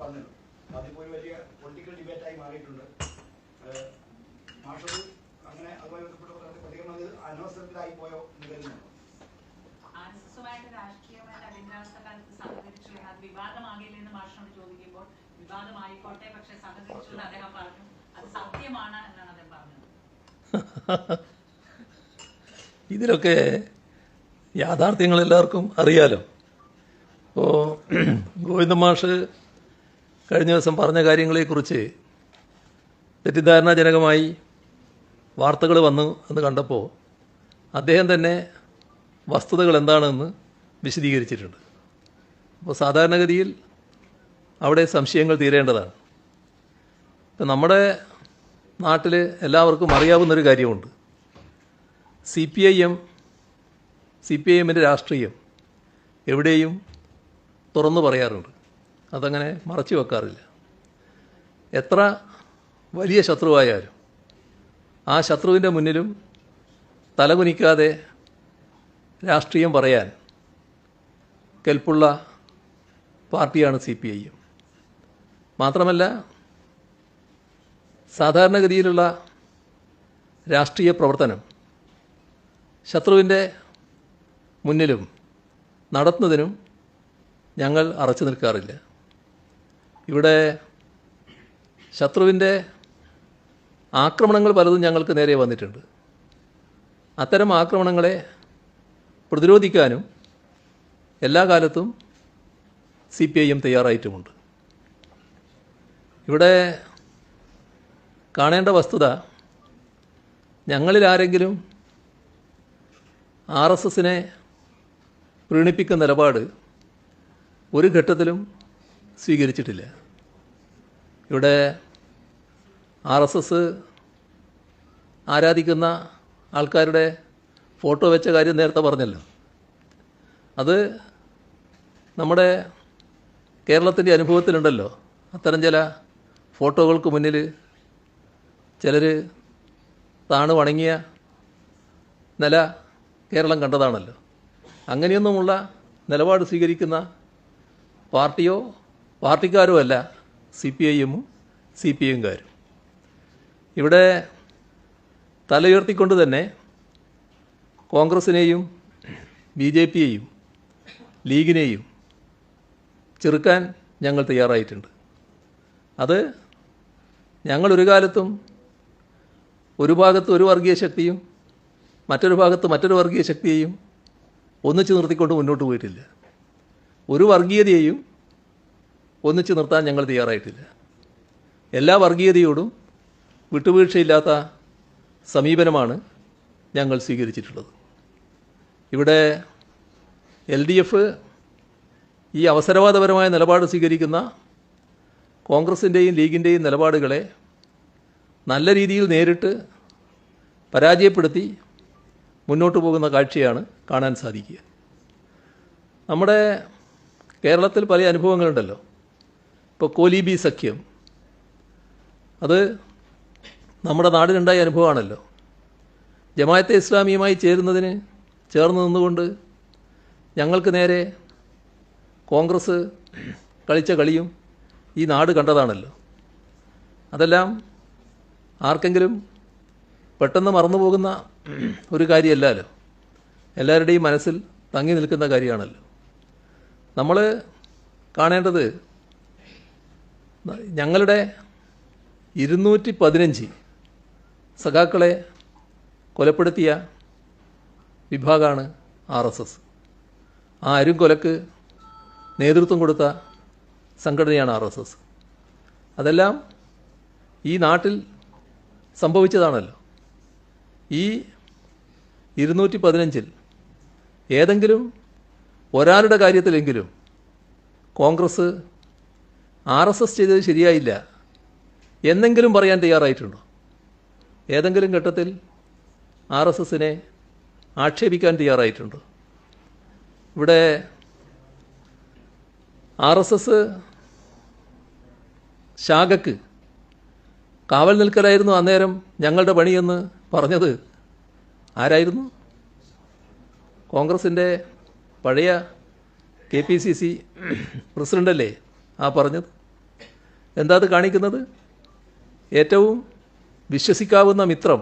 പറഞ്ഞത്. അതിപ്പോ ഒരു വലിയ പൊളിറ്റിക്കൽ ഡിബേറ്റായി മാറിയിട്ടുണ്ട്. മാഷത് അങ്ങനെ അതുമായി ബന്ധപ്പെട്ട പ്രതികരണം അത് അനവസരത്തിലായി പോയോ എന്ന് കരുതുന്നുണ്ടോ ആർഎസ്എസുമായിട്ട് രാഷ്ട്രീയമായിട്ട് അടിയന്തരാവസ്ഥ കാലത്ത് സഹകരിച്ചു അത് വിവാദമാകില്ല എന്ന് മാഷിനോട് ചോദിക്കുമ്പോൾ വിവാദമായിക്കോട്ടെ പക്ഷെ സഹകരിച്ചു എന്ന് അദ്ദേഹം പറഞ്ഞു അത് സത്യമാണ് എന്നാണ് അദ്ദേഹം പറഞ്ഞത്. ഇതിലൊക്കെ യാഥാർത്ഥ്യങ്ങൾ എല്ലാവർക്കും അറിയാലോ. ഇപ്പോൾ ഗോവിന്ദ മാഷ് കഴിഞ്ഞ ദിവസം പറഞ്ഞ കാര്യങ്ങളെക്കുറിച്ച് തെറ്റിദ്ധാരണാജനകമായി വാർത്തകൾ വന്നു എന്ന് കണ്ടപ്പോൾ അദ്ദേഹം തന്നെ വസ്തുതകൾ എന്താണെന്ന് വിശദീകരിച്ചിട്ടുണ്ട്. അപ്പോൾ സാധാരണഗതിയിൽ അവിടെ സംശയങ്ങൾ തീരേണ്ടതാണ്. ഇപ്പം നമ്മുടെ നാട്ടിൽ എല്ലാവർക്കും അറിയാവുന്നൊരു കാര്യമുണ്ട്. C P I M C P I എമ്മിന്റെ രാഷ്ട്രീയം എവിടെയും തുറന്നു പറയാറുണ്ട്. അതങ്ങനെ മറച്ചു വെക്കാറില്ല. എത്ര വലിയ ശത്രുവായാലും ആ ശത്രുവിന്റെ മുന്നിലും തലകുനിക്കാതെ രാഷ്ട്രീയം പറയാൻ കെൽപ്പുള്ള പാർട്ടിയാണ് സി പി ഐ മാത്രമല്ല സാധാരണഗതിയിലുള്ള രാഷ്ട്രീയ പ്രവർത്തനം ശത്രുവിന്റെ മുന്നിലും നടത്തുന്നതിനും ഞങ്ങൾ അറച്ചു നിൽക്കാറില്ല. ഇവിടെ ശത്രുവിന്റെ ആക്രമണങ്ങൾ പലതും ഞങ്ങൾക്ക് നേരെ വന്നിട്ടുണ്ട്. അത്തരം ആക്രമണങ്ങളെ പ്രതിരോധിക്കാനും എല്ലാ കാലത്തും സി പി ഐ എം തയ്യാറായിട്ടുമുണ്ട്. ഇവിടെ കാണേണ്ട വസ്തുത ഞങ്ങളിൽ ആരെങ്കിലും ആർ എസ് എസിനെ പ്രീണിപ്പിക്കുന്ന നിലപാട് ഒരു ഘട്ടത്തിലും സ്വീകരിച്ചിട്ടില്ല. ഇവിടെ ആർ എസ് എസ് ആരാധിക്കുന്ന ആൾക്കാരുടെ ഫോട്ടോ വെച്ച കാര്യം നേരത്തെ പറഞ്ഞല്ലോ. അത് നമ്മുടെ കേരളത്തിന്റെ അനുഭവത്തിലുണ്ടല്ലോ. അത്തരം ചില ഫോട്ടോകൾക്ക് മുന്നിൽ ചിലർ താണു വണങ്ങിയ നില കേരളം കണ്ടതാണല്ലോ. അങ്ങനെയൊന്നുമുള്ള നിലപാട് സ്വീകരിക്കുന്ന പാർട്ടിയോ പാർട്ടിക്കാരോ അല്ല. സി പി ഐ എമ്മും സി പി എംകാരും ഇവിടെ തലയുയർത്തിക്കൊണ്ട് തന്നെ കോൺഗ്രസിനെയും ബി ജെ പിയെയും ലീഗിനെയും ചെറുക്കാൻ ഞങ്ങൾ തയ്യാറായിട്ടുണ്ട്. അത് ഞങ്ങൾ ഒരു കാലത്തും ഒരു ഭാഗത്ത് ഒരു വർഗീയ ശക്തിയും മറ്റൊരു ഭാഗത്ത് മറ്റൊരു വർഗീയ ശക്തിയെയും ഒന്നിച്ചു നിർത്തിക്കൊണ്ട് മുന്നോട്ട് പോയിട്ടില്ല. ഒരു വർഗീയതയെയും ഒന്നിച്ചു നിർത്താൻ ഞങ്ങൾ തയ്യാറായിട്ടില്ല. എല്ലാ വർഗീയതയോടും വിട്ടുവീഴ്ചയില്ലാത്ത സമീപനമാണ് ഞങ്ങൾ സ്വീകരിച്ചിട്ടുള്ളത്. ഇവിടെ എൽ ഡി എഫ് ഈ അവസരവാദപരമായ നിലപാട് സ്വീകരിക്കുന്ന കോൺഗ്രസിന്റെയും ലീഗിന്റെയും നിലപാടുകളെ നല്ല രീതിയിൽ നേരിട്ട് പരാജയപ്പെടുത്തി മുന്നോട്ട് പോകുന്ന കാഴ്ചയാണ് കാണാൻ സാധിക്കുക. നമ്മുടെ കേരളത്തിൽ പല അനുഭവങ്ങളുണ്ടല്ലോ. ഇപ്പോൾ കോലീബി സഖ്യം. അത് നമ്മുടെ നാടിനുണ്ടായ അനുഭവമാണല്ലോ. ജമായത്തെ ഇസ്ലാമിയുമായി ചേരുന്നതിന് ചേർന്ന് നിന്നുകൊണ്ട് ഞങ്ങൾക്ക് നേരെ കോൺഗ്രസ് കളിച്ച കളിയും ഈ നാട് കണ്ടതാണല്ലോ. അതെല്ലാം ആർക്കെങ്കിലും പെട്ടെന്ന് മറന്നുപോകുന്ന ഒരു കാര്യമല്ലല്ലോ. എല്ലാവരുടെയും മനസ്സിൽ തങ്ങി നിൽക്കുന്ന കാര്യമാണല്ലോ. നമ്മൾ കാണേണ്ടത് ഞങ്ങളുടെ ഇരുന്നൂറ്റി പതിനഞ്ച് സഖാക്കളെ കൊലപ്പെടുത്തിയ വിഭാഗമാണ് ആർ എസ് എസ്. ആ അരും കൊലക്ക് നേതൃത്വം കൊടുത്ത സംഘടനയാണ് ആർ എസ് എസ്. അതെല്ലാം ഈ നാട്ടിൽ സംഭവിച്ചതാണല്ലോ. ഈ ഇരുന്നൂറ്റി പതിനഞ്ചിൽ ഏതെങ്കിലും ഒരാളുടെ കാര്യത്തിലെങ്കിലും കോൺഗ്രസ് ആർ എസ് എസ് ചെയ്തത് ശരിയായില്ല. എന്നെങ്കിലും പറയാൻ തയ്യാറായിട്ടുണ്ടോ? ഏതെങ്കിലും ഘട്ടത്തിൽ ആർ എസ് എസിനെ ആക്ഷേപിക്കാൻ തയ്യാറായിട്ടുണ്ടോ? ഇവിടെ ആർ എസ് എസ് ശാഖക്ക് കാവൽ നിൽക്കലായിരുന്നു അന്നേരം ഞങ്ങളുടെ പണിയെന്ന് പറഞ്ഞത് ആരായിരുന്നു? കോൺഗ്രസിന്റെ പഴയ കെ പി സി സി പ്രസിഡന്റല്ലേ ആ പറഞ്ഞത്? എന്താ അത് കാണിക്കുന്നത്? ഏറ്റവും വിശ്വസിക്കാവുന്ന മിത്രം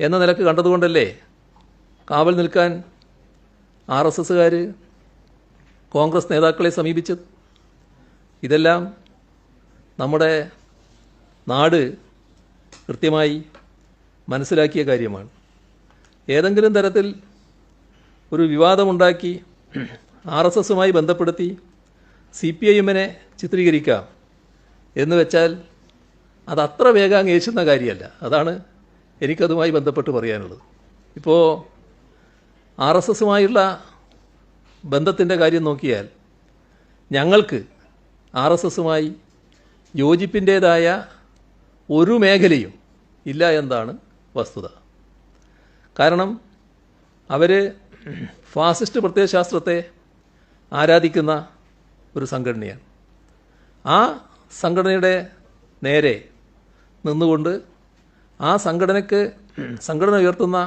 എന്ന നിലയ്ക്ക് കണ്ടതുകൊണ്ടല്ലേ കാവൽ നിൽക്കാൻ ആർ എസ് എസ്സുകാർ കോൺഗ്രസ് നേതാക്കളെ സമീപിച്ചത്? ഇതെല്ലാം നമ്മുടെ നാട് കൃത്യമായി മനസ്സിലാക്കിയ കാര്യമാണ്. ഏതെങ്കിലും തരത്തിൽ ഒരു വിവാദമുണ്ടാക്കി ആർ എസ് എസുമായി ബന്ധപ്പെടുത്തി സി പി ഐ എമ്മിനെ ചിത്രീകരിക്കാം എന്ന് വെച്ചാൽ അത് അത്ര വേഗം ഏശുന്ന കാര്യമല്ല. അതാണ് എനിക്കതുമായി ബന്ധപ്പെട്ട് പറയാനുള്ളത്. ഇപ്പോൾ ആർ എസ് എസുമായുള്ള ബന്ധത്തിന്റെ കാര്യം നോക്കിയാൽ ഞങ്ങൾക്ക് ആർ എസ് എസുമായി യോജിപ്പിന്റേതായ ഒരു മേഖലയും ഇല്ല എന്നതാണ് വസ്തുത. കാരണം അവർ ഫാസിസ്റ്റ് പ്രത്യയശാസ്ത്രത്തെ ആരാധിക്കുന്ന ഒരു സംഘടനയാണ്. ആ സംഘടനയുടെ നേരെ നിന്നുകൊണ്ട് ആ സംഘടനയ്ക്ക് സംഘടന ഉയർത്തുന്ന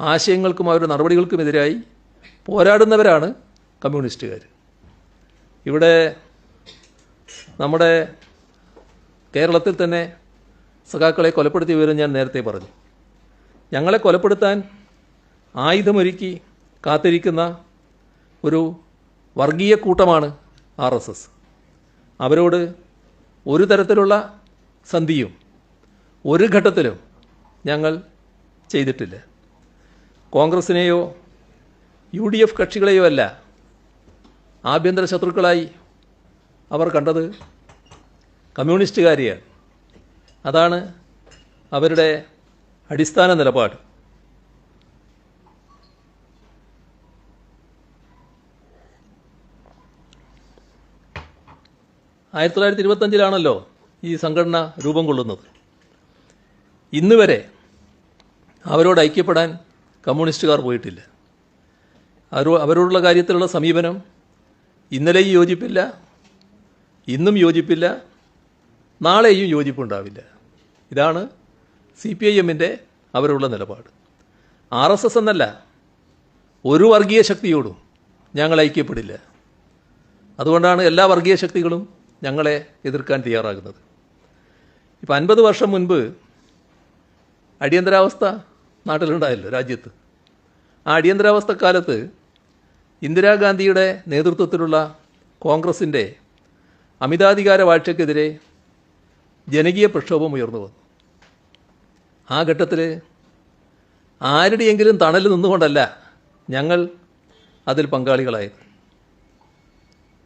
ആശയങ്ങൾക്കും അവരുടെ നടപടികൾക്കുമെതിരായി പോരാടുന്നവരാണ് കമ്മ്യൂണിസ്റ്റുകാർ ഇവിടെ നമ്മുടെ കേരളത്തിൽ തന്നെ സഖാക്കളെ കൊലപ്പെടുത്തിയ വിവരം ഞാൻ നേരത്തെ പറഞ്ഞു. ഞങ്ങളെ കൊലപ്പെടുത്താൻ ആയുധമൊരുക്കി കാത്തിരിക്കുന്ന ഒരു വർഗീയ കൂട്ടമാണ് ആർ എസ് എസ്. അവരോട് ഒരു തരത്തിലുള്ള സന്ധിയും ഒരു ഘട്ടത്തിലും ഞങ്ങൾ ചെയ്തിട്ടില്ല. കോൺഗ്രസിനെയോ യു ഡി എഫ് കക്ഷികളെയോ അല്ല ആഭ്യന്തര ശത്രുക്കളായി അവർ കണ്ടത് കമ്മ്യൂണിസ്റ്റുകാരെയാണ്. അതാണ് അവരുടെ അടിസ്ഥാന നിലപാട്. ആയിരത്തി തൊള്ളായിരത്തി ഇരുപത്തഞ്ചിലാണല്ലോ ഈ സംഘടന രൂപം കൊള്ളുന്നത്. ഇന്ന് വരെ അവരോട് ഐക്യപ്പെടാൻ കമ്മ്യൂണിസ്റ്റുകാർ പോയിട്ടില്ല. അവരോ അവരോടുള്ള കാര്യത്തിലുള്ള സമീപനം ഇന്നലെയും യോജിപ്പില്ല ഇന്നും യോജിപ്പില്ല നാളെയും യോജിപ്പുണ്ടാവില്ല. ഇതാണ് സി പി ഐ എമ്മിന്റെ അവരുള്ള നിലപാട്. ആർ എസ് എസ് എന്നല്ല ഒരു വർഗീയ ശക്തിയോടും ഞങ്ങൾ ഐക്യപ്പെടില്ല. അതുകൊണ്ടാണ് എല്ലാ വർഗീയ ശക്തികളും ഞങ്ങളെ എതിർക്കാൻ തയ്യാറാകുന്നത്. ഇപ്പം അൻപത് വർഷം മുൻപ് അടിയന്തരാവസ്ഥ നാട്ടിലുണ്ടായല്ലോ രാജ്യത്ത്. ആ അടിയന്തരാവസ്ഥ കാലത്ത് ഇന്ദിരാഗാന്ധിയുടെ നേതൃത്വത്തിലുള്ള കോൺഗ്രസിന്റെ അമിതാധികാര വാഴ്ചയ്ക്കെതിരെ ജനകീയ പ്രക്ഷോഭം ഉയർന്നു വന്നു. ആ ഘട്ടത്തിൽ ആരുടെയെങ്കിലും തണൽ നിന്നുകൊണ്ടല്ല ഞങ്ങൾ അതിൽ പങ്കാളികളായത്.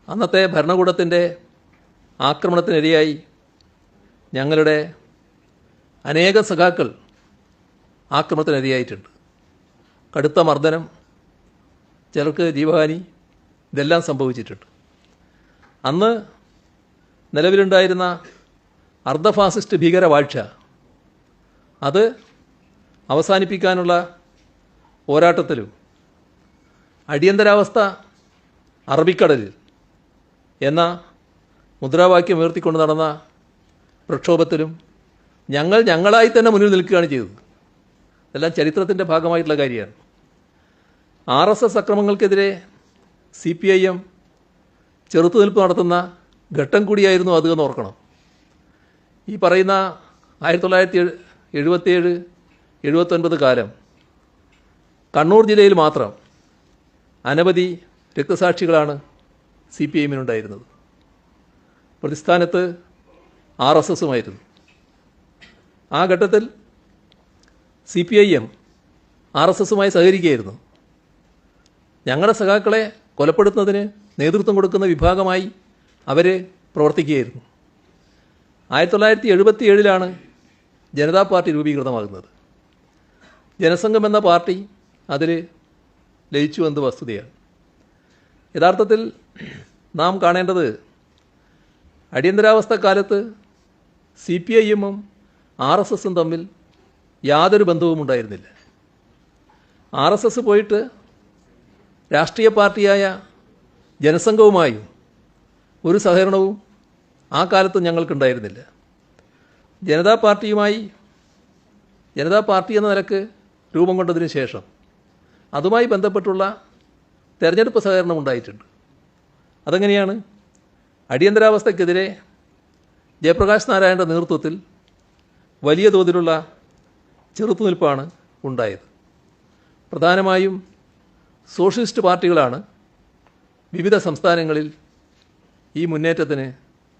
അന്നത്തെ ഭരണകൂടത്തിന്റെ ആക്രമണത്തിനിരയായി. ഞങ്ങളുടെ അനേക സഖാക്കൾ ആക്രമണത്തിനിരയായിട്ടുണ്ട്. കടുത്ത മർദ്ദനം ചിലർക്ക് ജീവഹാനി ഇതെല്ലാം സംഭവിച്ചിട്ടുണ്ട്. അന്ന് നിലവിലുണ്ടായിരുന്ന അർദ്ധ ഫാസിസ്റ്റ് ഭീകരവാഴ്ച അത് അവസാനിപ്പിക്കാനുള്ള പോരാട്ടത്തിലും അടിയന്തരാവസ്ഥ അറബിക്കടലിൽ എന്ന മുദ്രാവാക്യം ഉയർത്തിക്കൊണ്ട് നടന്ന പ്രക്ഷോഭത്തിലും ഞങ്ങൾ ഞങ്ങളായി തന്നെ മുന്നിൽ നിൽക്കുകയാണ് ചെയ്തത്. ഇതെല്ലാം ചരിത്രത്തിന്റെ ഭാഗമായിട്ടുള്ള കാര്യമാണ്. ആർ എസ് എസ് അക്രമങ്ങൾക്കെതിരെ സി പി ഐ എം ചെറുത്തുനിൽപ്പ് നടത്തുന്ന ഘട്ടം കൂടിയായിരുന്നു അത് എന്ന് ഓർക്കണം. ഈ പറയുന്ന ആയിരത്തി തൊള്ളായിരത്തി എഴുപത്തിയേഴ് എഴുപത്തൊൻപത് കാലം കണ്ണൂർ ജില്ലയിൽ മാത്രം അനവധി രക്തസാക്ഷികളാണ് സി പി ഐ എമ്മിനുണ്ടായിരുന്നത്. പ്രതിസ്ഥാനത്ത് ആർ എസ് എസുമായിരുന്നു. ആ ഘട്ടത്തിൽ C P I M R S എസുമായി സഹകരിക്കുകയായിരുന്നു. ഞങ്ങളുടെ സഖാക്കളെ കൊലപ്പെടുത്തുന്നതിന് നേതൃത്വം കൊടുക്കുന്ന വിഭാഗമായി അവർ പ്രവർത്തിക്കുകയായിരുന്നു. ആയിരത്തി തൊള്ളായിരത്തി എഴുപത്തി ഏഴിലാണ് ജനതാ പാർട്ടി രൂപീകൃതമാകുന്നത്. ജനസംഘം എന്ന പാർട്ടി അതിൽ ലയിച്ചു എന്നത് വസ്തുതയാണ്. യഥാർത്ഥത്തിൽ നാം കാണേണ്ടത് അടിയന്തരാവസ്ഥ കാലത്ത് സി പി ഐ എമ്മും ആർ എസ് എസും തമ്മിൽ യാതൊരു ബന്ധവും ഉണ്ടായിരുന്നില്ല. ആർ എസ് എസ് പോയിട്ട് രാഷ്ട്രീയ പാർട്ടിയായ ജനസംഘവുമായും ഒരു സഹകരണവും ആ കാലത്ത് ഞങ്ങൾക്കുണ്ടായിരുന്നില്ല. ജനതാ പാർട്ടിയുമായി ജനതാ പാർട്ടി എന്ന നിലയ്ക്ക് രൂപം കൊണ്ടതിന് ശേഷം അതുമായി ബന്ധപ്പെട്ടുള്ള തെരഞ്ഞെടുപ്പ് സഹകരണം ഉണ്ടായിട്ടുണ്ട്. അതെങ്ങനെയാണ്? അടിയന്തരാവസ്ഥയ്ക്കെതിരെ ജയപ്രകാശ് നാരായണന്റെ നേതൃത്വത്തിൽ വലിയ തോതിലുള്ള ചെറുത്തുനിൽപ്പാണ് ഉണ്ടായത്. പ്രധാനമായും സോഷ്യലിസ്റ്റ് പാർട്ടികളാണ് വിവിധ സംസ്ഥാനങ്ങളിൽ ഈ മുന്നേറ്റത്തിന്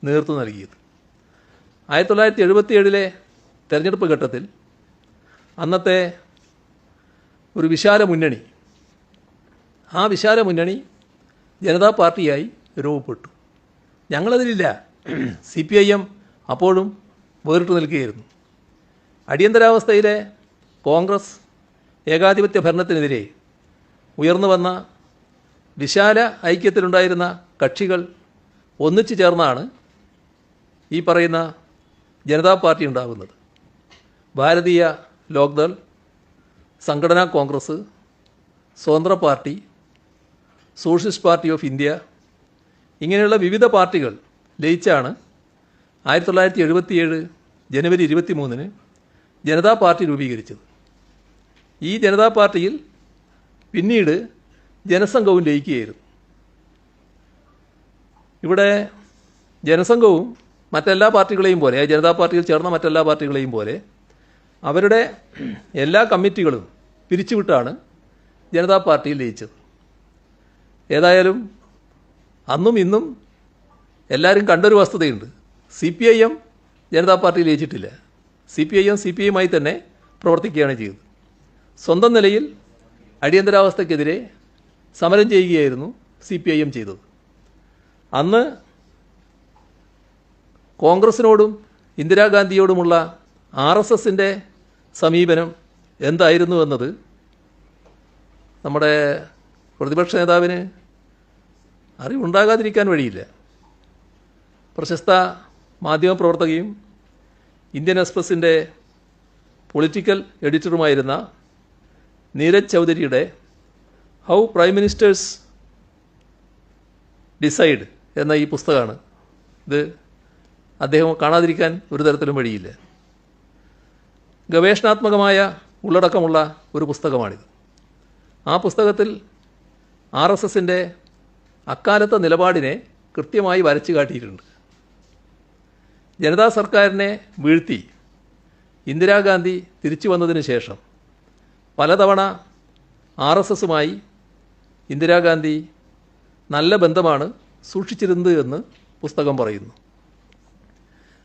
നേതൃത്വം നൽകിയത്. ആയിരത്തി തൊള്ളായിരത്തി എഴുപത്തിയേഴിലെ തെരഞ്ഞെടുപ്പ് ഘട്ടത്തിൽ അന്നത്തെ ഒരു വിശാല മുന്നണി ആ വിശാല മുന്നണി ജനതാ പാർട്ടിയായി രൂപപ്പെട്ടു. ഞങ്ങളതിലില്ല. സി പി ഐ എം അപ്പോഴും വേറിട്ട് നിൽക്കുകയായിരുന്നു. അടിയന്തരാവസ്ഥയിലെ കോൺഗ്രസ് ഏകാധിപത്യ ഭരണത്തിനെതിരെ ഉയർന്നു വന്ന വിശാല ഐക്യത്തിലുണ്ടായിരുന്ന കക്ഷികൾ ഒന്നിച്ചു ചേർന്നാണ് ഈ പറയുന്ന ജനതാ പാർട്ടി ഉണ്ടാകുന്നത് ഭാരതീയ Lokdal Sanghatana Congress Swatantra Party Socialist Party of India ഇങ്ങനെയുള്ള വിവിധ പാർട്ടികൾ ലയിച്ചാണ് ആയിരത്തി തൊള്ളായിരത്തി എഴുപത്തിയേഴ് ജനുവരി ഇരുപത്തി മൂന്നിന് ജനതാ പാർട്ടി രൂപീകരിച്ചത്. ഈ ജനതാ പാർട്ടിയിൽ പിന്നീട് ജനസംഘവും ലയിക്കുകയായിരുന്നു. ഇവിടെ ജനസംഘവും മറ്റെല്ലാ പാർട്ടികളെയും പോലെ ജനതാ പാർട്ടിയിൽ ചേർന്ന മറ്റെല്ലാ പാർട്ടികളെയും പോലെ അവരുടെ എല്ലാ കമ്മിറ്റികളും പിരിച്ചുവിട്ടാണ് ജനതാ പാർട്ടിയിൽ ലയിച്ചത്. ഏതായാലും അന്നും ഇന്നും എല്ലാവരും കണ്ടൊരു വസ്തുതയുണ്ട്. C P I M Janata പാർട്ടിയിൽ ലയിച്ചിട്ടില്ല C P I M C P ഐയുമായി തന്നെ പ്രവർത്തിക്കുകയാണ് ചെയ്തത്. സ്വന്തം നിലയിൽ അടിയന്തരാവസ്ഥക്കെതിരെ സമരം ചെയ്യുകയായിരുന്നു സി പി ഐ എം ചെയ്തത്. അന്ന് കോൺഗ്രസിനോടും ഇന്ദിരാഗാന്ധിയോടുമുള്ള ആർ എസ് എസിന്റെ സമീപനം എന്തായിരുന്നു എന്നത് നമ്മുടെ പ്രതിപക്ഷ നേതാവിന് അറിവുണ്ടാകാതിരിക്കാൻ വഴിയില്ല. പ്രശസ്ത മാധ്യമപ്രവർത്തകയും ഇന്ത്യൻ എക്സ്പ്രസിന്റെ പൊളിറ്റിക്കൽ എഡിറ്ററുമായിരുന്ന നീരജ് ചൗധരിയുടെ ഹൗ പ്രൈം മിനിസ്റ്റേഴ്സ് ഡിസൈഡ് എന്ന ഈ പുസ്തകമാണ്. ഇത് അദ്ദേഹം കാണാതിരിക്കാൻ ഒരു തരത്തിലും വഴിയില്ല. ഗവേഷണാത്മകമായ ഉള്ളടക്കമുള്ള ഒരു പുസ്തകമാണിത്. ആ പുസ്തകത്തിൽ ആർ എസ് എസിന്റെ അക്കാലത്തെ നിലപാടിനെ കൃത്യമായി വരച്ചു കാട്ടിയിട്ടുണ്ട്. ജനതാ സർക്കാരിനെ വീഴ്ത്തി ഇന്ദിരാഗാന്ധി തിരിച്ചു വന്നതിന് ശേഷം പലതവണ ആർ എസ് എസുമായി ഇന്ദിരാഗാന്ധി നല്ല ബന്ധമാണ് സൂക്ഷിച്ചിരുന്നത് എന്ന് പുസ്തകം പറയുന്നു.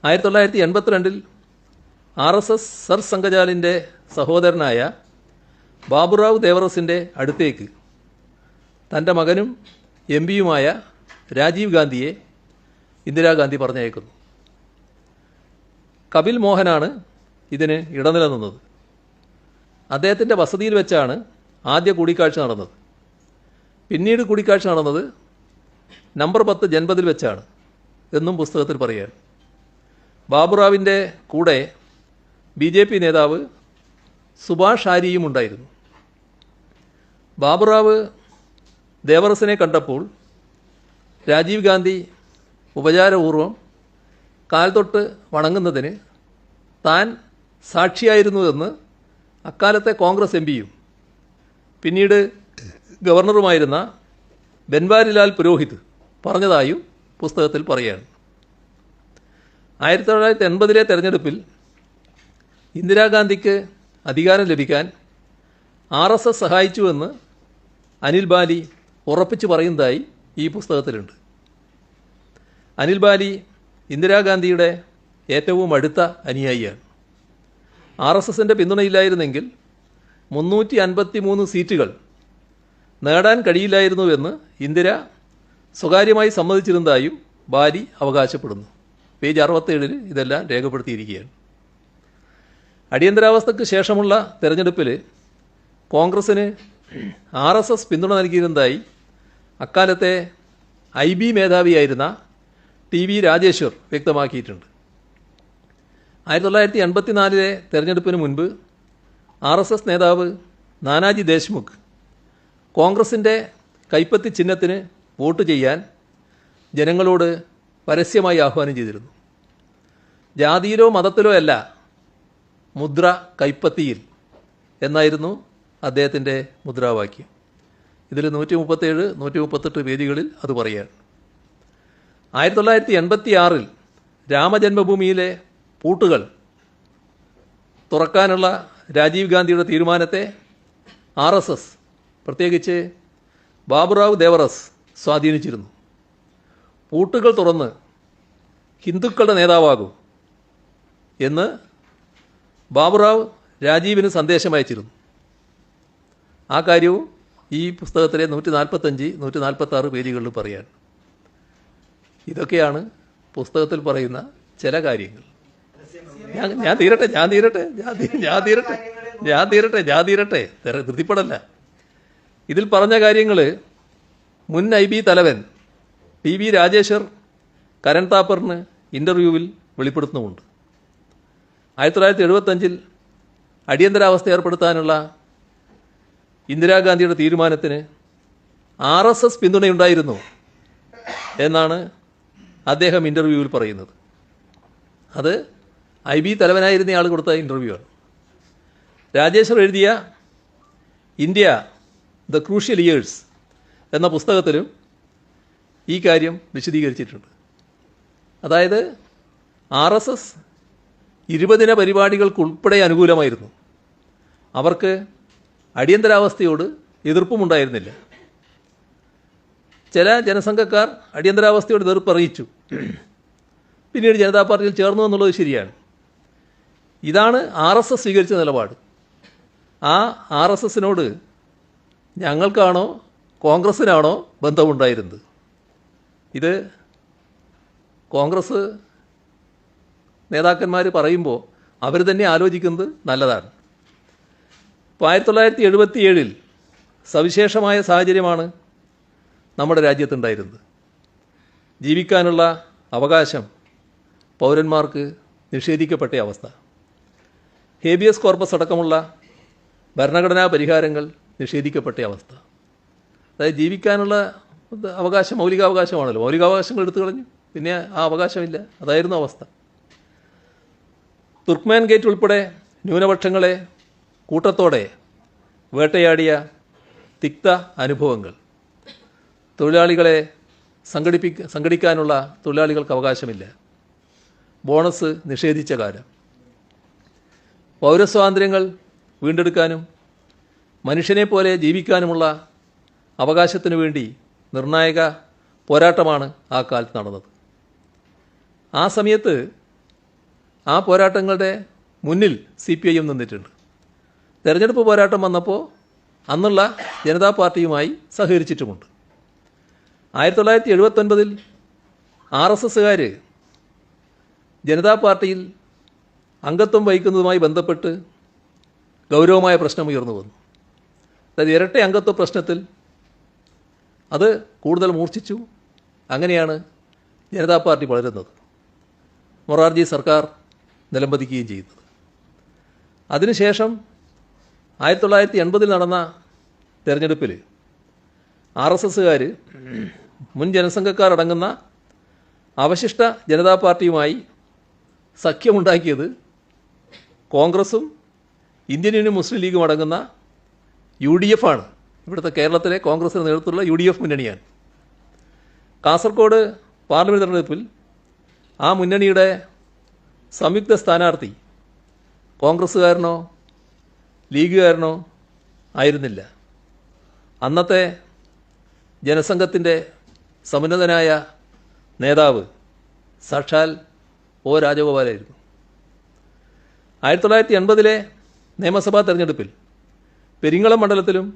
ആയിരത്തി തൊള്ളായിരത്തി എൺപത്തിരണ്ടിൽ ആർ എസ് എസ് സർ സംഘചാലിന്റെ സഹോദരനായ ബാബുറാവ് ദേവറസിന്റെ അടുത്തേക്ക് തന്റെ മകനും എം പിയുമായ രാജീവ് ഗാന്ധിയെ ഇന്ദിരാഗാന്ധി പറഞ്ഞയക്കുന്നു. കപിൽ മോഹനാണ് ഇതിന് ഇടനിലനിന്നത്. അദ്ദേഹത്തിന്റെ വസതിയിൽ വെച്ചാണ് ആദ്യ കൂടിക്കാഴ്ച നടന്നത്. പിന്നീട് കൂടിക്കാഴ്ച നടന്നത് നമ്പർ പത്ത് ജൻപതിൽ വെച്ചാണ് എന്നും പുസ്തകത്തിൽ പറയുകയാണ്. ബാബുറാവിന്റെ കൂടെ ബി ജെ പി നേതാവ് സുഭാഷ് ആരിയും ഉണ്ടായിരുന്നു. ബാബുറാവ് ദേവറസിനെ കണ്ടപ്പോൾ രാജീവ് ഗാന്ധി ഉപചാരപൂർവം കാൽ തൊട്ട് വണങ്ങുന്നതിന് താൻ സാക്ഷിയായിരുന്നുവെന്ന് അക്കാലത്തെ കോൺഗ്രസ് എം പിയും പിന്നീട് ഗവർണറുമായിരുന്ന ബൻവാരിലാൽ പുരോഹിത് പറഞ്ഞതായും പുസ്തകത്തിൽ പറയുകയാണ്. ആയിരത്തി തൊള്ളായിരത്തി എൺപതിലെ തെരഞ്ഞെടുപ്പിൽ ഇന്ദിരാഗാന്ധിക്ക് അധികാരം ലഭിക്കാൻ ആർ എസ് എസ് സഹായിച്ചുവെന്ന് അനിൽ ബാലി ഉറപ്പിച്ചു പറയുന്നതായി ഈ പുസ്തകത്തിലുണ്ട്. അനിൽ ബാലി ഇന്ദിരാഗാന്ധിയുടെ ഏറ്റവും അടുത്ത അനുയായിയാണ്. ആർ എസ് എസിന്റെ പിന്തുണയില്ലായിരുന്നെങ്കിൽ മുന്നൂറ്റി അൻപത്തി മൂന്ന് സീറ്റുകൾ നേടാൻ കഴിയില്ലായിരുന്നുവെന്ന് ഇന്ദിര സ്വകാര്യമായി സമ്മതിച്ചിരുന്നതായും ബാലി അവകാശപ്പെടുന്നു. പേജ് അറുപത്തേഴിൽ ഇതെല്ലാം രേഖപ്പെടുത്തിയിരിക്കുകയാണ്. അടിയന്തരാവസ്ഥയ്ക്ക് ശേഷമുള്ള തെരഞ്ഞെടുപ്പിൽ കോൺഗ്രസ്സിന് ആർ എസ് എസ് പിന്തുണ നൽകിയിരുന്നതായി അക്കാലത്തെ ഐ ബി മേധാവിയായിരുന്ന ടി വി രാജേശ്വർ വ്യക്തമാക്കിയിട്ടുണ്ട്. ആയിരത്തി തൊള്ളായിരത്തി എൺപത്തിനാലിലെ തെരഞ്ഞെടുപ്പിന് മുൻപ് ആർ എസ് എസ് നേതാവ് നാനാജി ദേശ്മുഖ് കോൺഗ്രസിന്റെ കൈപ്പത്തി ചിഹ്നത്തിന് വോട്ട് ചെയ്യാൻ ജനങ്ങളോട് പരസ്യമായി ആഹ്വാനം ചെയ്തിരുന്നു. ജാതിയിലോ മതത്തിലോ അല്ല മുദ്ര കൈപ്പത്തിയിൽ എന്നായിരുന്നു അദ്ദേഹത്തിന്റെ മുദ്രാവാക്യം. ഇതിൽ നൂറ്റി മുപ്പത്തേഴ് നൂറ്റി മുപ്പത്തെട്ട് വേദികളിൽ അത് പറയുകയാണ്. ആയിരത്തി തൊള്ളായിരത്തി എൺപത്തി ആറിൽ രാമജന്മഭൂമിയിലെ പൂട്ടുകൾ തുറക്കാനുള്ള രാജീവ് ഗാന്ധിയുടെ തീരുമാനത്തെ ആർ എസ് എസ് പ്രത്യേകിച്ച് ബാബുറാവ് ദേവറസ് സ്വാധീനിച്ചിരുന്നു. പൂട്ടുകൾ തുറന്ന് ഹിന്ദുക്കളുടെ നേതാവാകൂ എന്ന് ബാബുറാവ് രാജീവിന് സന്ദേശം അയച്ചിരുന്നു ആ കാര്യവും ഈ പുസ്തകത്തിലെ നൂറ്റി നാൽപ്പത്തഞ്ച് നൂറ്റി നാൽപ്പത്തി ആറ് പേജുകളിൽ പറയാൻ. ഇതൊക്കെയാണ് പുസ്തകത്തിൽ പറയുന്ന ചില കാര്യങ്ങൾ. ഞാൻ ഞാൻ തീരട്ടെ ഞാൻ തീരട്ടെ ഞാൻ ഞാൻ തീരട്ടെ ഞാൻ തീരട്ടെ ഞാൻ തീരട്ടെ. തെര- ധൃതിപ്പെടല്ല ഇതിൽ പറഞ്ഞ കാര്യങ്ങൾ മുൻ ഐ ബി തലവൻ പി വി രാജേശ്വർ കരൺ താപ്പറിന് ഇന്റർവ്യൂവിൽ വെളിപ്പെടുത്തുന്നുമുണ്ട്. ആയിരത്തി തൊള്ളായിരത്തി എഴുപത്തഞ്ചിൽ അടിയന്തരാവസ്ഥ ഏർപ്പെടുത്താനുള്ള ഇന്ദിരാഗാന്ധിയുടെ തീരുമാനത്തിന് ആർ എസ് എസ് പിന്തുണയുണ്ടായിരുന്നു എന്നാണ് അദ്ദേഹം ഇന്റർവ്യൂവിൽ പറയുന്നത്. അത് ഐ ബി തലവനായിരുന്ന ആൾ കൊടുത്ത ഇന്റർവ്യൂ ആണ് രാജേശ്വർ എഴുതിയ ഇന്ത്യ ദ ക്രൂഷ്യൽ ഇയേഴ്സ് എന്ന പുസ്തകത്തിലും ഈ കാര്യം വിശദീകരിച്ചിട്ടുണ്ട്. അതായത് ആർ എസ് എസ് ഇരുപതിന പരിപാടികൾക്കുൾപ്പെടെ അനുകൂലമായിരുന്നു. അവർക്ക് അടിയന്തരാവസ്ഥയോട് എതിർപ്പുമുണ്ടായിരുന്നില്ല. ചില ജനസംഘക്കാർ അടിയന്തരാവസ്ഥയോട് എതിർപ്പ് അറിയിച്ചു പിന്നീട് ജനതാ പാർട്ടിയിൽ ചേർന്നു എന്നുള്ളത് ശരിയാണ്. ഇതാണ് ആർ എസ് എസ് സ്വീകരിച്ച നിലപാട്. ആ ആർ എസ് എസിനോട് ഞങ്ങൾക്കാണോ കോൺഗ്രസ്സിനാണോ ബന്ധമുണ്ടായിരുന്നത്? ഇത് കോൺഗ്രസ് നേതാക്കന്മാർ പറയുമ്പോൾ അവർ തന്നെ ആലോചിക്കുന്നത് നല്ലതാണ്. ഇപ്പോൾ ആയിരത്തി തൊള്ളായിരത്തി എഴുപത്തി ഏഴിൽ സവിശേഷമായ സാഹചര്യമാണ് നമ്മുടെ രാജ്യത്തുണ്ടായിരുന്നത്. ജീവിക്കാനുള്ള അവകാശം പൗരന്മാർക്ക് നിഷേധിക്കപ്പെട്ട അവസ്ഥ. ഹേബിയസ് കോർപ്പസ് അടക്കമുള്ള ഭരണഘടനാ പരിഹാരങ്ങൾ നിഷേധിക്കപ്പെട്ട അവസ്ഥ. അതായത് ജീവിക്കാനുള്ള അവകാശം മൗലികാവകാശമാണല്ലോ. മൗലികാവകാശങ്ങൾ എടുത്തു കളഞ്ഞു. പിന്നെ ആ അവകാശമില്ല. അതായിരുന്നു അവസ്ഥ. തുർക്ക്മാൻ ഗേറ്റ് ഉൾപ്പെടെ ന്യൂനപക്ഷങ്ങളെ കൂട്ടത്തോടെ വേട്ടയാടിയ തിക്ത അനുഭവങ്ങൾ. തൊഴിലാളികളെ സംഘടിപ്പി സംഘടിക്കാനുള്ള തൊഴിലാളികൾക്ക് അവകാശമില്ല. ബോണസ് നിഷേധിച്ച കാലം. പൗരസ്വാതന്ത്ര്യങ്ങൾ വീണ്ടെടുക്കാനും മനുഷ്യനെ പോലെ ജീവിക്കാനുമുള്ള അവകാശത്തിനു വേണ്ടി നിർണായക പോരാട്ടമാണ് ആ കാലത്ത് നടന്നത്. ആ സമയത്ത് ആ പോരാട്ടങ്ങളുടെ മുന്നിൽ സി പി ഐ എം നിന്നിട്ടുണ്ട്. തെരഞ്ഞെടുപ്പ് പോരാട്ടം വന്നപ്പോൾ അന്നുള്ള ജനതാ പാർട്ടിയുമായി സഹകരിച്ചിട്ടുമുണ്ട്. ആയിരത്തി തൊള്ളായിരത്തി എഴുപത്തൊൻപതിൽ ആർ എസ് എസ്സുകാർ ജനതാ പാർട്ടിയിൽ അംഗത്വം വഹിക്കുന്നതുമായി ബന്ധപ്പെട്ട് ഗൗരവമായ പ്രശ്നം ഉയർന്നു വന്നു. അതായത് ഇരട്ട അംഗത്വ പ്രശ്നത്തിൽ അത് കൂടുതൽ മൂർച്ഛിച്ചു. അങ്ങനെയാണ് ജനതാ പാർട്ടി വളരുന്നത്. മൊറാർജി സർക്കാർ നിലംപതിക്കുകയും ചെയ്യുന്നത്. അതിനുശേഷം ആയിരത്തി തൊള്ളായിരത്തി എൺപതിൽ നടന്ന തെരഞ്ഞെടുപ്പിൽ ആർ എസ് എസ്സുകാർ മുൻ ജനസംഘക്കാരടങ്ങുന്ന അവശിഷ്ട ജനതാ പാർട്ടിയുമായി സഖ്യമുണ്ടാക്കിയത് കോൺഗ്രസും ഇന്ത്യൻ യൂണിയൻ മുസ്ലിം ലീഗും അടങ്ങുന്ന യു ഡി എഫ് ആണ് ഇവിടുത്തെ കേരളത്തിലെ കോൺഗ്രസിന് നേതൃത്വമുള്ള യു ഡി എഫ് മുന്നണിയാണ്. കാസർഗോഡ് പാർലമെന്റ് തെരഞ്ഞെടുപ്പിൽ ആ മുന്നണിയുടെ സംയുക്ത സ്ഥാനാർത്ഥി കോൺഗ്രസ്സുകാരനോ ലീഗുകാരനോ ആയിരുന്നില്ല. അന്നത്തെ ജനസംഘത്തിന്റെ സമുന്നതനായ നേതാവ് സാക്ഷാൽ ഒ രാജഗോപാലായിരുന്നു. ആയിരത്തി തൊള്ളായിരത്തി എൺപതിലെ നിയമസഭാ തെരഞ്ഞെടുപ്പിൽ പെരിങ്ങളം മണ്ഡലത്തിലും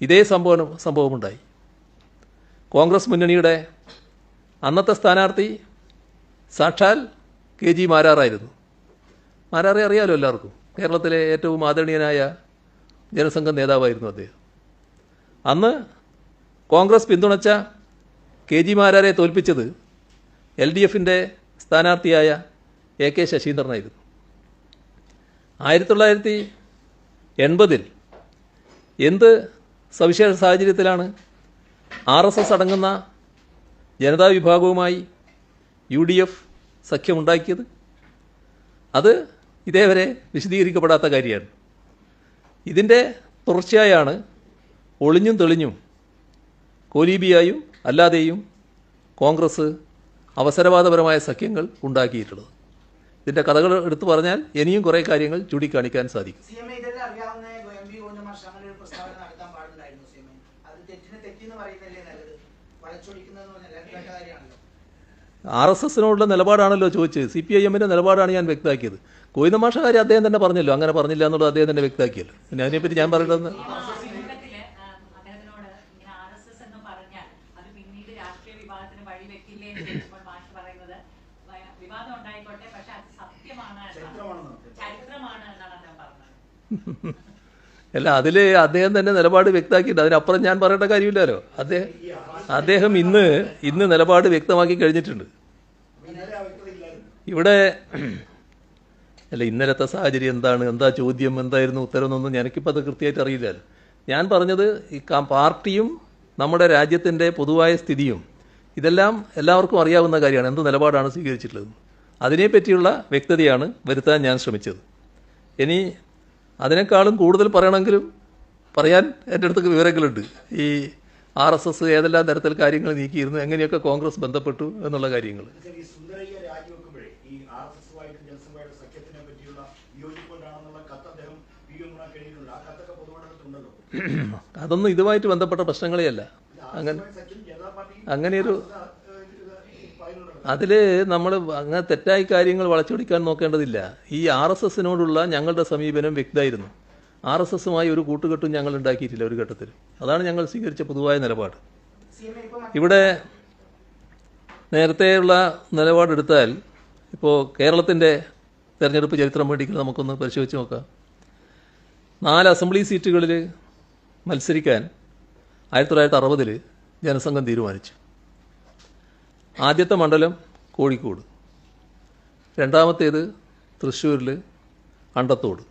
ഇതേ സംഭവം സംഭവമുണ്ടായി. കോൺഗ്രസ് മുന്നണിയുടെ അന്നത്തെ സ്ഥാനാർത്ഥി സാക്ഷാൽ കെ ജി മാരാറായിരുന്നു മാരാറെ അറിയാലോ എല്ലാവർക്കും? കേരളത്തിലെ ഏറ്റവും ആദരണീയനായ ജനസംഘം നേതാവായിരുന്നു അദ്ദേഹം. അന്ന് കോൺഗ്രസ് പിന്തുണച്ച കെ ജി മാരാരെ തോൽപ്പിച്ചത് എൽ ഡി എഫിന്റെ സ്ഥാനാർത്ഥിയായ എ കെ ശശീന്ദ്രനായിരുന്നു. ആയിരത്തി തൊള്ളായിരത്തി എൺപതിൽ എന്ത് സവിശേഷ സാഹചര്യത്തിലാണ് ആർ എസ് എസ് അടങ്ങുന്ന ജനതാ വിഭാഗവുമായി യു ഡി എഫ് സഖ്യമുണ്ടാക്കിയത്? അത് ഇതേവരെ വിശദീകരിക്കപ്പെടാത്ത കാര്യമാണ്. ഇതിന്റെ തുടർച്ചയായാണ് ഒളിഞ്ഞും തെളിഞ്ഞും കോലീബിയായും അല്ലാതെയും കോൺഗ്രസ് അവസരവാദപരമായ സഖ്യങ്ങൾ ഉണ്ടാക്കിയിട്ടുള്ളത്. ഇതിന്റെ കഥകൾ എടുത്തു പറഞ്ഞാൽ ഇനിയും കുറേ കാര്യങ്ങൾ ചൂണ്ടിക്കാണിക്കാൻ സാധിക്കും സി എം ഇതെല്ലാം അറിയാവുന്ന എം പി ഗോവിന്ദ മാഷ് അങ്ങനെ ഒരു പ്രസ്താവന നടത്താൻ പാടുണ്ടായിരുന്നു സി എം അത് തെറ്റിന് തെറ്റിന്ന് പറയുന്നല്ലേ നല്ലത് വളച്ചൊടിക്കുന്നതെന്ന് പറഞ്ഞാൽ എല്ലാവരും കേട്ട കാര്യമാണല്ലോ ആർ എസ് എസിനോടുള്ള നിലപാടാണല്ലോ ചോദിച്ചത്. സി പി ഐ എമ്മിന്റെ നിലപാടാണ് ഞാൻ വ്യക്തമാക്കിയത്. ഗോവിന്ദമാഷ കാര്യം അദ്ദേഹം തന്നെ പറഞ്ഞല്ലോ. അങ്ങനെ പറഞ്ഞില്ല എന്നുള്ളത് അദ്ദേഹം തന്നെ വ്യക്തമാക്കിയല്ലോ. പിന്നെ അതിനെപ്പറ്റി ഞാൻ പറയുന്നത്? വിവാദം ഉണ്ടായിക്കോട്ടെ പക്ഷെ അത് സത്യമാണ് എന്നാണ്. ചരിത്രമാണ് എന്നാണ് അദ്ദേഹം പറഞ്ഞത്. അല്ല അതിൽ അദ്ദേഹം തന്നെ നിലപാട് വ്യക്തമാക്കിയിട്ട് അതിനപ്പുറം ഞാൻ പറയേണ്ട കാര്യമില്ലല്ലോ. അദ്ദേഹം അദ്ദേഹം ഇന്ന് ഇന്ന് നിലപാട് വ്യക്തമാക്കി കഴിഞ്ഞിട്ടുണ്ട്. ഇവിടെ അല്ല ഇന്നലത്തെ സാഹചര്യം എന്താണ്? എന്താ ചോദ്യം? എന്തായിരുന്നു ഉത്തരം എന്നൊന്നും എനിക്കിപ്പോൾ അത് കൃത്യമായിട്ട് അറിയില്ലല്ലോ. ഞാൻ പറഞ്ഞത് ഈ പാർട്ടിയും നമ്മുടെ രാജ്യത്തിന്റെ പൊതുവായ സ്ഥിതിയും ഇതെല്ലാം എല്ലാവർക്കും അറിയാവുന്ന കാര്യമാണ്. എന്ത് നിലപാടാണ് സ്വീകരിച്ചിട്ടുള്ളത്? അതിനെപ്പറ്റിയുള്ള വ്യക്തതയാണ് വരുത്താൻ ഞാൻ ശ്രമിച്ചത്. ഇനി അതിനേക്കാളും കൂടുതൽ പറയണമെങ്കിലും പറയാൻ എന്റെ അടുത്ത് വിവരങ്ങളുണ്ട്. ഈ ആർ എസ് എസ് ഏതെല്ലാം തരത്തിൽ കാര്യങ്ങൾ നീക്കിയിരുന്നു എങ്ങനെയൊക്കെ കോൺഗ്രസ് ബന്ധപ്പെട്ടു എന്നുള്ള കാര്യങ്ങൾ. അതൊന്നും ഇതുമായിട്ട് ബന്ധപ്പെട്ട പ്രശ്നങ്ങളെയല്ല. അങ്ങനെ അങ്ങനെയൊരു അതിൽ നമ്മൾ അങ്ങനെ തെറ്റായ കാര്യങ്ങൾ വളച്ചൊടിക്കാൻ നോക്കേണ്ടതില്ല. ഈ ആർ എസ് എസിനോടുള്ള ഞങ്ങളുടെ സമീപനം വ്യക്തമായിരുന്നു. ആർ എസ് എസുമായി ഒരു കൂട്ടുകെട്ടും ഞങ്ങൾ ഉണ്ടാക്കിയിട്ടില്ല ഒരു ഘട്ടത്തിൽ അതാണ് ഞങ്ങൾ സ്വീകരിച്ച പൊതുവായ നിലപാട്. ഇവിടെ നേരത്തെയുള്ള നിലപാടെടുത്താൽ ഇപ്പോൾ കേരളത്തിന്റെ തെരഞ്ഞെടുപ്പ് ചരിത്രം വേണ്ടിയിട്ട് നമുക്കൊന്ന് പരിശോധിച്ച് നോക്കാം. നാല് അസംബ്ലി സീറ്റുകളിൽ മത്സരിക്കാൻ ആയിരത്തി തൊള്ളായിരത്തി അറുപതിൽ ജനസംഘം തീരുമാനിച്ചു. ആദ്യത്തെ മണ്ഡലം കോഴിക്കോട്. രണ്ടാമത്തേത് തൃശ്ശൂരിൽ അണ്ടത്തോട്.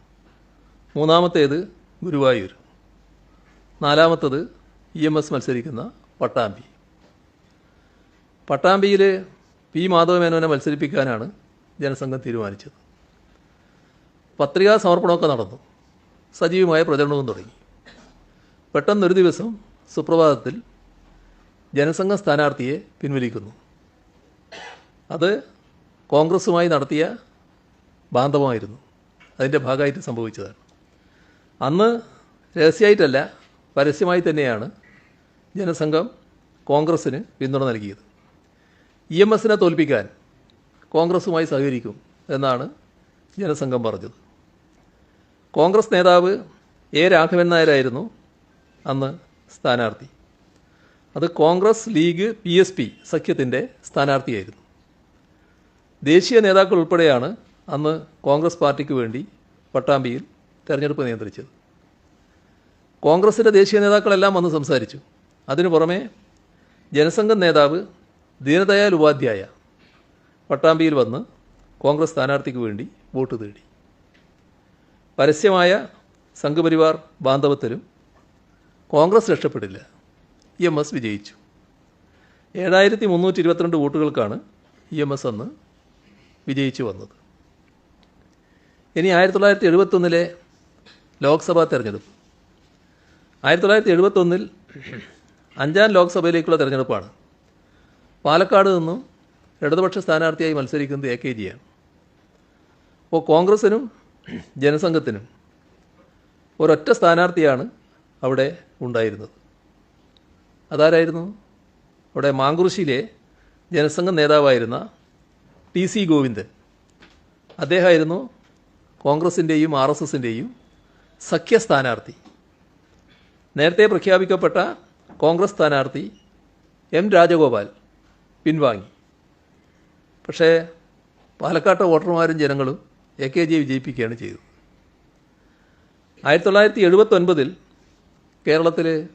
മൂന്നാമത്തേത് ഗുരുവായൂർ. നാലാമത്തത് ഇ എം എസ് മത്സരിക്കുന്ന പട്ടാമ്പി. പട്ടാമ്പിയിൽ പി മാധവമേനോനെ മത്സരിപ്പിക്കാനാണ് ജനസംഘം തീരുമാനിച്ചത്. പത്രികാ സമർപ്പണമൊക്കെ നടന്നു. സജീവമായ പ്രചരണവും തുടങ്ങി. പെട്ടെന്നൊരു ദിവസം സുപ്രഭാതത്തിൽ ജനസംഘം സ്ഥാനാർത്ഥിയെ പിൻവലിക്കുന്നു. അത് കോൺഗ്രസ്സുമായി നടത്തിയ ബാന്ധവമായിരുന്നു. അതിന്റെ ഭാഗമായിട്ട് സംഭവിച്ചതാണ്. അന്ന് രഹസ്യമായിട്ടല്ല പരസ്യമായി തന്നെയാണ് ജനസംഘം കോൺഗ്രസ്സിന് പിന്തുണ നൽകിയത്. ഇ എം എസിനെ തോൽപ്പിക്കാൻ കോൺഗ്രസ്സുമായി സഹകരിക്കും എന്നാണ് ജനസംഘം പറഞ്ഞത്. കോൺഗ്രസ് നേതാവ് എ രാഘവൻ നായരായിരുന്നു അന്ന് സ്ഥാനാർത്ഥി. അത് Congress League P S P സഖ്യത്തിന്റെ സ്ഥാനാർത്ഥിയായിരുന്നു. ദേശീയ നേതാക്കൾ ഉൾപ്പെടെയാണ് അന്ന് കോൺഗ്രസ് പാർട്ടിക്ക് വേണ്ടി പട്ടാമ്പിയിൽ തെരഞ്ഞെടുപ്പ് നിയന്ത്രിച്ചത്. കോൺഗ്രസിന്റെ ദേശീയ നേതാക്കളെല്ലാം വന്ന് സംസാരിച്ചു. അതിനു പുറമെ ജനസംഘം നേതാവ് ദീനദയാൽ ഉപാധ്യായ പട്ടാമ്പിയിൽ വന്ന് കോൺഗ്രസ് സ്ഥാനാർത്ഥിക്ക് വേണ്ടി വോട്ട് തേടി. പരസ്യമായ സംഘപരിവാർ ബാന്ധവത്തിലും കോൺഗ്രസ് രക്ഷപ്പെട്ടില്ല ഇ എം എസ് വിജയിച്ചു. ഏഴായിരത്തി മുന്നൂറ്റി ഇരുപത്തിരണ്ട് വോട്ടുകൾക്കാണ് ഇ എം എസ് അന്ന് വിജയിച്ചു വന്നത്. ഇനി ആയിരത്തി തൊള്ളായിരത്തി എഴുപത്തൊന്നിലെ ലോക്സഭാ തെരഞ്ഞെടുപ്പ്. ആയിരത്തി തൊള്ളായിരത്തി എഴുപത്തൊന്നിൽ അഞ്ചാം ലോക്സഭയിലേക്കുള്ള തെരഞ്ഞെടുപ്പാണ്. പാലക്കാട് നിന്നും ഇടതുപക്ഷ സ്ഥാനാർത്ഥിയായി മത്സരിക്കുന്നത് എ കെ ജിയാണ്. അപ്പോൾ കോൺഗ്രസിനും ജനസംഘത്തിനും ഒരൊറ്റ സ്ഥാനാർത്ഥിയാണ് അവിടെ ഉണ്ടായിരുന്നത്. അതാരായിരുന്നു? അവിടെ മാങ്കുറിശിയിലെ ജനസംഘം നേതാവായിരുന്ന ടി സി ഗോവിന്ദൻ അദ്ദേഹമായിരുന്നു കോൺഗ്രസിന്റെയും ആർ എസ് എസിന്റെയും സഖ്യ സ്ഥാനാർത്ഥി. നേരത്തെ പ്രഖ്യാപിക്കപ്പെട്ട കോൺഗ്രസ് സ്ഥാനാർത്ഥി എം രാജഗോപാൽ പിൻവാങ്ങി. പക്ഷേ പാലക്കാട്ടെ വോട്ടർമാരും ജനങ്ങളും എ കെ ജിയെ വിജയിപ്പിക്കുകയാണ് ചെയ്തത്. ആയിരത്തി തൊള്ളായിരത്തി എഴുപത്തൊൻപതിൽ കേരളത്തിൽ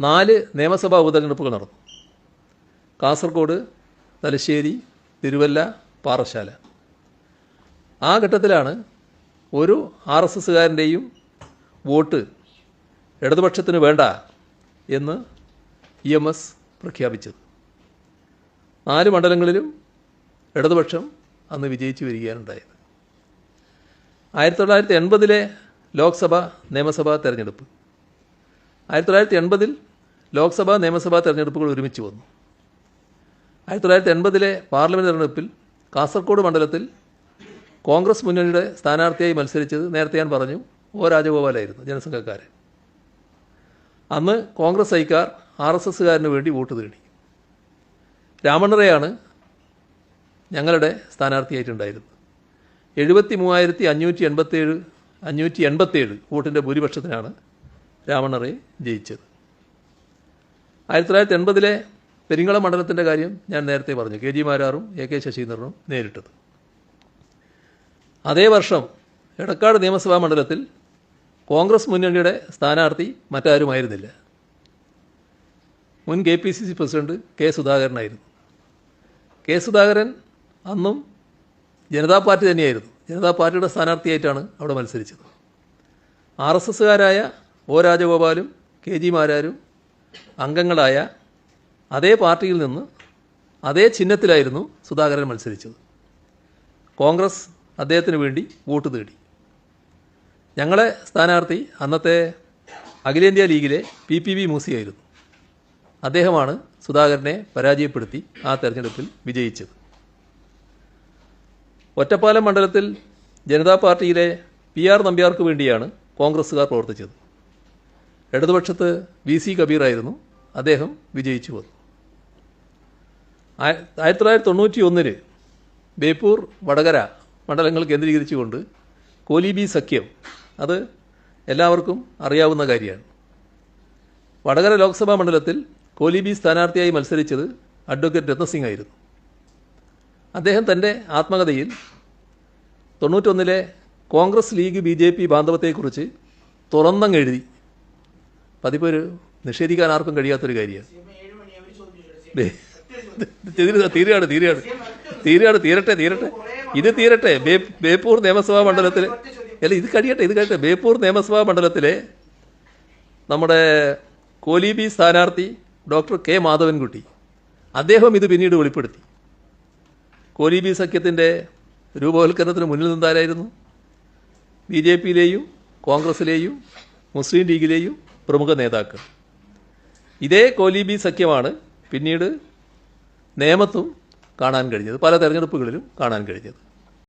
നാല് നിയമസഭാ ഉപതെരഞ്ഞെടുപ്പുകൾ നടന്നു. കാസർഗോഡ് തലശ്ശേരി തിരുവല്ല പാറശാല ആ ഘട്ടത്തിലാണ് ഒരു ആർ എസ് എസ്സുകാരന്റെയും വോട്ട് ഇടതുപക്ഷത്തിന് വേണ്ട എന്ന് ഇ എം എസ് പ്രഖ്യാപിച്ചത്. നാല് മണ്ഡലങ്ങളിലും ഇടതുപക്ഷം അന്ന് വിജയിച്ചു വരികയാണ് ഉണ്ടായത് ആയിരത്തി തൊള്ളായിരത്തി എൺപതിലെ ലോക്സഭ നിയമസഭാ തെരഞ്ഞെടുപ്പ്. ആയിരത്തി തൊള്ളായിരത്തി എൺപതിൽ ലോക്സഭാ നിയമസഭാ തെരഞ്ഞെടുപ്പുകൾ ഒരുമിച്ച് വന്നു. ആയിരത്തി തൊള്ളായിരത്തി എൺപതിലെ പാർലമെന്റ് തെരഞ്ഞെടുപ്പിൽ കാസർഗോഡ് മണ്ഡലത്തിൽ കോൺഗ്രസ് മുന്നണിയുടെ സ്ഥാനാർത്ഥിയായി മത്സരിച്ചത് നേരത്തെ ഞാൻ പറഞ്ഞു ഒ രാജഗോപാലായിരുന്നു ജനസംഘക്കാരൻ. അന്ന് കോൺഗ്രസ് ഐക്കാർ ആർ എസ് എസ്സുകാരന് വേണ്ടി വോട്ട് തേടി. രാമണ്ണറയാണ് ഞങ്ങളുടെ സ്ഥാനാർത്ഥിയായിട്ടുണ്ടായിരുന്നത്. എഴുപത്തി മൂവായിരത്തി അഞ്ഞൂറ്റി എൺപത്തേഴ് അഞ്ഞൂറ്റി എൺപത്തേഴ് വോട്ടിന്റെ ഭൂരിപക്ഷത്തിനാണ് രാമണ്ണറെ ജയിച്ചത്. ആയിരത്തി തൊള്ളായിരത്തി എൺപതിലെ പെരിങ്ങളം മണ്ഡലത്തിന്റെ കാര്യം ഞാൻ നേരത്തെ പറഞ്ഞു. കെ ജി മാരാറും എ കെ ശശീന്ദ്രനും നേരിട്ടത്. അതേ വർഷം എടക്കാട് നിയമസഭാ മണ്ഡലത്തിൽ കോൺഗ്രസ് മുന്നണിയുടെ സ്ഥാനാർത്ഥി മറ്റാരുമായിരുന്നില്ല. മുൻ K P C C president K സുധാകരനായിരുന്നു. K Sudhakaran അന്നും ജനതാ പാർട്ടി തന്നെയായിരുന്നു. ജനതാ പാർട്ടിയുടെ സ്ഥാനാർത്ഥിയായിട്ടാണ് അവിടെ മത്സരിച്ചത്. ആർ എസ് എസ്സുകാരായ ഒ രാജഗോപാലും കെ ജി മാരാരും അംഗങ്ങളായ അതേ പാർട്ടിയിൽ നിന്ന് അതേ ചിഹ്നത്തിലായിരുന്നു സുധാകരൻ മത്സരിച്ചത്. കോൺഗ്രസ് അദ്ദേഹത്തിന് വേണ്ടി വോട്ട് തേടി ഞങ്ങളെ സ്ഥാനാർത്ഥി അന്നത്തെ അഖിലേന്ത്യാ ലീഗിലെ പി പി വി മൂസിയായിരുന്നു അദ്ദേഹമാണ് സുധാകരനെ പരാജയപ്പെടുത്തി ആ തെരഞ്ഞെടുപ്പിൽ വിജയിച്ചത്. ഒറ്റപ്പാലം മണ്ഡലത്തിൽ ജനതാ പാർട്ടിയിലെ പി ആർ നമ്പ്യാർക്ക് വേണ്ടിയാണ് കോൺഗ്രസ്സുകാർ പ്രവർത്തിച്ചത്. ഇടതുപക്ഷത്ത് വി സി കബീറായിരുന്നു അദ്ദേഹം വിജയിച്ചു വന്നു ആയിരത്തി തൊള്ളായിരത്തി തൊണ്ണൂറ്റി ബേപ്പൂർ വടകര മണ്ഡലങ്ങൾ കേന്ദ്രീകരിച്ചുകൊണ്ട് കോലിബി സഖ്യം അത് എല്ലാവർക്കും അറിയാവുന്ന കാര്യമാണ്. വടകര ലോക്സഭാ മണ്ഡലത്തിൽ കോലിബി സ്ഥാനാർത്ഥിയായി മത്സരിച്ചത് അഡ്വക്കേറ്റ് രത്നസിംഗ് ആയിരുന്നു അദ്ദേഹം തന്റെ ആത്മകഥയിൽ തൊണ്ണൂറ്റൊന്നിലെ Congress League B J P ബാന്ധവത്തെക്കുറിച്ച് തുറന്നങ്ങെഴുതി. പതിപ്പൊരു നിഷേധിക്കാൻ ആർക്കും കഴിയാത്തൊരു കാര്യമാണ്. തീരുകയാണ് തീരുകയാണ്. തീരുകയാണ് തീരട്ടെ തീരട്ടെ. ഇത് തീരട്ടെ. ബേപ്പൂർ നിയമസഭാ മണ്ഡലത്തിൽ അല്ല ഇത് കഴിയട്ടെ ഇത് കഴിയട്ടെ. ബേപ്പൂർ നിയമസഭാ മണ്ഡലത്തിലെ നമ്മുടെ കോലിബി സ്ഥാനാർത്ഥി ഡോക്ടർ കെ മാധവൻകുട്ടി അദ്ദേഹം ഇത് പിന്നീട് വെളിപ്പെടുത്തി. കോലിബി സഖ്യത്തിന്റെ രൂപവൽക്കരണത്തിന് മുന്നിൽ നിന്നാരായിരുന്നു? ബി ജെ പിയിലെയും കോൺഗ്രസിലെയും മുസ്ലിം ലീഗിലെയും പ്രമുഖ നേതാക്കൾ. ഇതേ കോലിബി സഖ്യമാണ് പിന്നീട് നേമത്തും കാണാൻ കഴിഞ്ഞത് പല തെരഞ്ഞെടുപ്പുകളിലും കാണാൻ കഴിഞ്ഞത്.